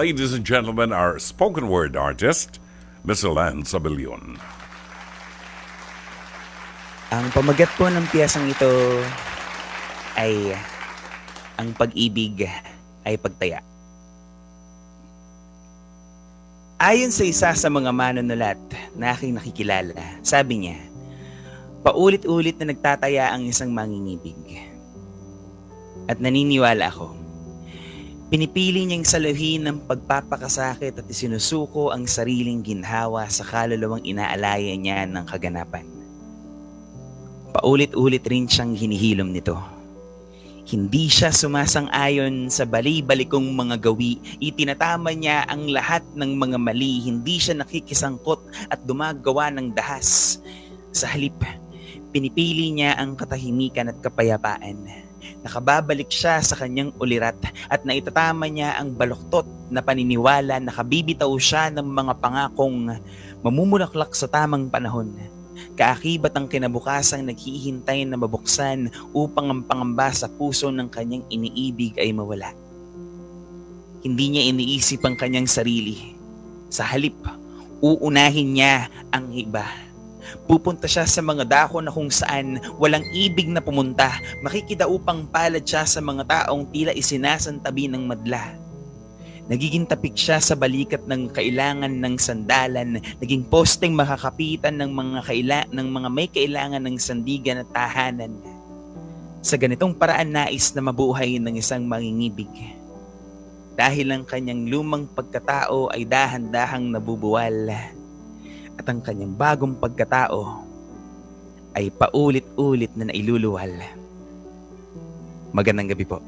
Ladies and gentlemen, our spoken word artist, Miss Elaine Sabillon. Ang pamagat po ng piyasang ito ay ang pag-ibig ay pagtaya. Ayon sa isa sa mga manunulat na aking nakikilala, sabi niya, paulit-ulit na nagtataya ang isang mangingibig. At naniniwala ako, pinipili niyang saluhin ng pagpapakasakit at isinusuko ang sariling ginhawa sa kaluluwang inaalaya niya ng kaganapan. Paulit-ulit rin siyang hinihilom nito. Hindi siya sumasang-ayon sa bali-balikong mga gawi. Itinatama niya ang lahat ng mga mali. Hindi siya nakikisangkot at dumagawa ng dahas. Sa halip, pinipili niya ang katahimikan at kapayapaan. Nakababalik siya sa kanyang ulirat at naitatama niya ang baluktot na paniniwala na kabibitaw siya ng mga pangakong mamumulaklak sa tamang panahon. Kaakibat ang kinabukasang naghihintay na mabuksan upang ang pangamba sa puso ng kanyang iniibig ay mawala. Hindi niya iniisip ang kanyang sarili. Sa halip, uunahin niya ang iba. Pupunta siya sa mga dako na kung saan walang ibig na pumunta. Makikidaupang palad siya sa mga taong tila isinasantabi ng madla. Nagiging tapik siya sa balikat ng kailangan ng sandalan, naging posteng makakapitan ng mga kaila ng mga may kailangan ng sandigan at tahanan. Sa ganitong paraan nais na mabuhay ng isang mangingibig. Dahil ang kanyang lumang pagkatao ay dahan-dahang nabubuwal at ang kanyang bagong pagkatao ay paulit-ulit na nailuluwal. Magandang gabi po.